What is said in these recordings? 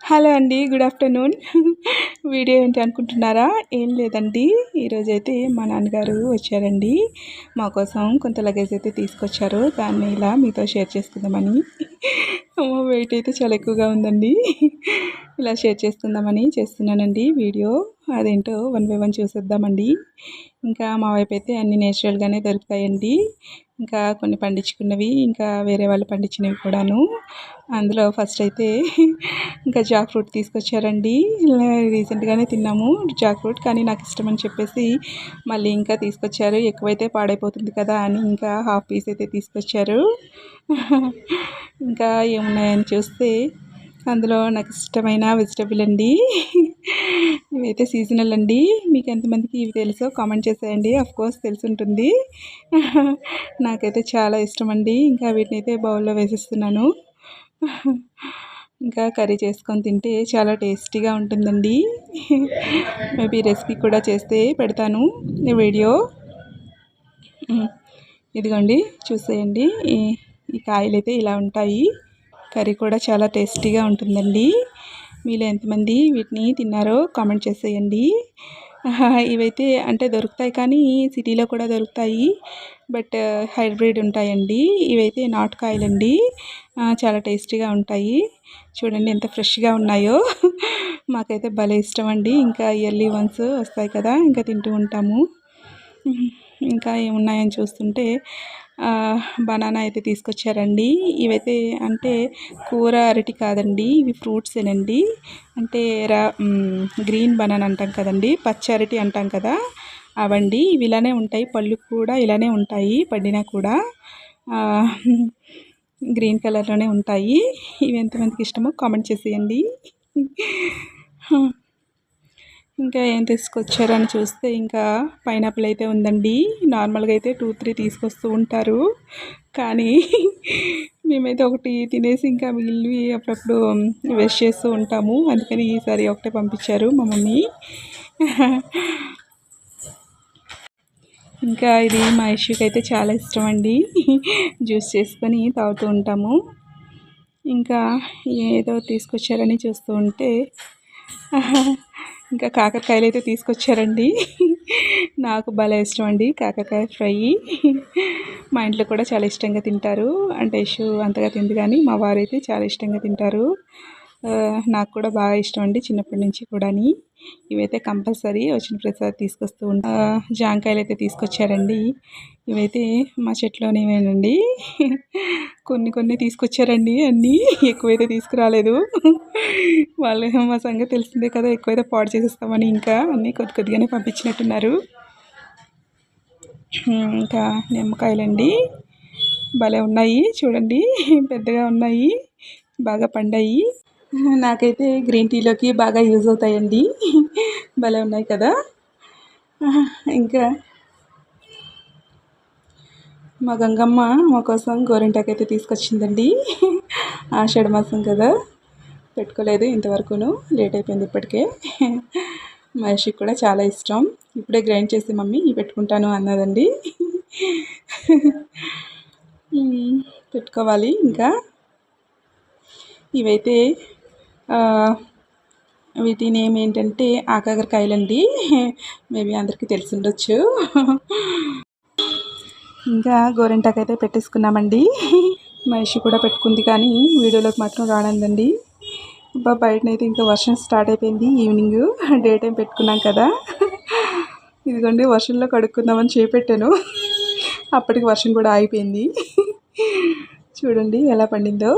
Hello అండి good afternoon. Video ఏంటి అనుకుంటున్నారా? ఏం లేదండి. ఈరోజైతే మా నాన్నగారు వచ్చారండి. మా కోసం కొంత లగేజ్ అయితే తీసుకొచ్చారు. దాన్ని ఇలా మీతో షేర్ చేసుకుందామని. వెయిట్ అయితే చాలా ఎక్కువగా ఉందండి. ఇలా షేర్ చేసుకుందామని చేస్తున్నానండి వీడియో. అదేంటో వన్ బై వన్ చూసేద్దామండి. ఇంకా మా వైపు అయితే అన్ని నేచురల్గానే దొరుకుతాయండి. ఇంకా కొన్ని పండించుకున్నవి ఇంకా వేరే వాళ్ళు పండించినవి కూడాను. అందులో ఫస్ట్ అయితే ఇంకా జాక్ ఫ్రూట్ తీసుకొచ్చారండి రీసెంట్గానే తిన్నాము జాక్ ఫ్రూట్ కానీ నాకు ఇష్టమని చెప్పేసి మళ్ళీ ఇంకా తీసుకొచ్చారు. ఎక్కువైతే పాడైపోతుంది కదా అని ఇంకా హాఫ్ పీస్ అయితే తీసుకొచ్చారు. ఇంకా ఏమున్నాయని చూస్తే అందులో నాకు ఇష్టమైన వెజిటబుల్ అండి. ఇవైతే సీజనల్ అండి. మీకు ఎంతమందికి ఇవి తెలుసో కామెంట్ చేసేయండి. కోర్స్ తెలిసి ఉంటుంది నాకైతే చాలా ఇష్టం అండి ఇంకా వీటిని అయితే బౌల్లో వేసేస్తున్నాను. ఇంకా కర్రీ చేసుకొని తింటే చాలా టేస్టీగా ఉంటుందండి. మేబీ రెసిపీ కూడా చేస్తే పెడతాను ఈ వీడియో. ఇదిగోండి చూసేయండి. ఈ కాయలు అయితే ఇలా ఉంటాయి. కర్రీ కూడా చాలా టేస్టీగా ఉంటుందండి. మీలో ఎంతమంది వీటిని తిన్నారో కామెంట్ చేసేయండి. ఇవైతే అంటే దొరుకుతాయి కానీ సిటీలో కూడా దొరుకుతాయి. బట్ హైబ్రిడ్ ఉంటాయండి. ఇవైతే నాటుకాయలండి. చాలా టేస్టీగా ఉంటాయి. చూడండి ఎంత ఫ్రెష్గా ఉన్నాయో. మాకైతే భలే ఇష్టం అండి ఇంకా ఇయర్లీ వన్స్ వస్తాయి కదా ఇంకా తింటూ ఉంటాము. ఇంకా ఏమున్నాయని చూస్తుంటే బనానా అయితే తీసుకొచ్చారండి. ఇవైతే అంటే కూర అరటి కాదండి ఇవి ఫ్రూట్సేనండి అంటే రా గ్రీన్ బనానా అంటాం కదండి పచ్చ అరటి అంటాం కదా అవండి. ఇవి ఇలానే ఉంటాయి పళ్ళు కూడా ఇలానే ఉంటాయి పండినా కూడా. గ్రీన్ కలర్లోనే ఉంటాయి. ఇవి ఎంతమందికి ఇష్టమో కామెంట్ చేసేయండి. ఇంకా ఏం తీసుకొచ్చారని చూస్తే ఇంకా పైనాపిల్ అయితే ఉందండి. నార్మల్గా అయితే టూ త్రీ తీసుకొస్తూ ఉంటారు. కానీ మేమైతే ఒకటి తినేసి ఇంకా మిగిలివి అప్పుడప్పుడు వేస్ట్ చేస్తూ ఉంటాము. అందుకని ఈసారి ఒకటే పంపించారు మా మమ్మీ ఇంకా ఇది మా ఇష్యూకి అయితే చాలా ఇష్టం అండి. జ్యూస్ చేసుకొని తాగుతూ ఉంటాము. ఇంకా ఏదో తీసుకొచ్చారని చూస్తూ ఉంటే ఇంకా కాకరకాయలు అయితే తీసుకొచ్చారండి. నాకు భలే ఇష్టం అండి కాకరకాయ ఫ్రై. మా ఇంట్లో కూడా చాలా ఇష్టంగా తింటారు. అంటే ఇష్యూ అంతగా తింది కానీ మా వారు అయితే చాలా ఇష్టంగా తింటారు. నాకు కూడా బాగా ఇష్టం అండి చిన్నప్పటి నుంచి కూడాని. ఇవైతే కంపల్సరీ వచ్చిన ప్రసాద్ తీసుకొస్తూ ఉంటా. జాంకాయలు అయితే తీసుకొచ్చారండి. ఇవైతే మా చెట్లోనేవేనండి. కొన్ని కొన్ని తీసుకొచ్చారండి అన్నీ. ఎక్కువైతే తీసుకురాలేదు. వాళ్ళు మా సంగతి తెలిసిందే కదా ఎక్కువైతే పాడు చేసేస్తామని ఇంకా అన్నీ కొద్ది కొద్దిగానే పంపించినట్టున్నారు. ఇంకా నిమ్మకాయలండి. భలే ఉన్నాయి చూడండి. పెద్దగా ఉన్నాయి బాగా పండాయి. నాకైతే గ్రీన్ టీలోకి బాగా యూజ్ అవుతాయండి. భలే ఉన్నాయి కదా. ఇంకా మా గంగమ్మ మా కోసం గోరింటాకైతే తీసుకొచ్చిందండి. ఆషాఢ మాసం కదా. పెట్టుకోలేదు ఇంతవరకును. లేట్ అయిపోయింది ఇప్పటికే. మనిషికి కూడా చాలా ఇష్టం. ఇప్పుడే గ్రైండ్ చేసి మమ్మీ పెట్టుకుంటాను అన్నదండి. పెట్టుకోవాలి ఇంకా. ఇవైతే వీటి నేమ్ ఏంటంటే ఆకాకరకాయలండి. మేబీ అందరికీ తెలిసి ఉండొచ్చు ఇంకా గోరింటాకు అయితే పెట్టేసుకున్నామండి. మహిషి కూడా పెట్టుకుంది కానీ వీడియోలోకి మాత్రం రానందండి. బా బయటనైతే ఇంకా వర్షం స్టార్ట్ అయిపోయింది ఈవినింగ్. డే టైం పెట్టుకున్నాం కదా. ఇదిగోండి వర్షంలో కడుక్కుందామని చేపెట్టాను. అప్పటికి వర్షం కూడా ఆగిపోయింది. చూడండి ఎలా పండిందో.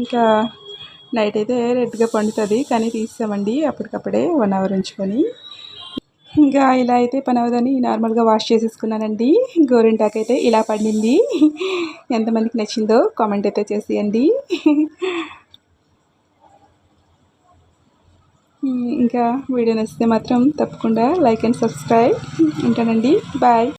ఇంకా నైట్ అయితే రెడ్గా పండుతుంది కానీ తీసామండి అప్పటికప్పుడే వన్ అవర్ ఉంచుకొని. ఇంకా ఇలా అయితే పని అవదని నార్మల్గా వాష్ చేసేసుకున్నానండి. గోరింటాకు అయితే ఇలా పండింది. ఎంతమందికి నచ్చిందో కామెంట్ అయితే చేసేయండి. ఇంకా వీడియో నచ్చితే మాత్రం తప్పకుండా లైక్ అండ్ సబ్స్క్రైబ్ ఉంటానండి. బాయ్.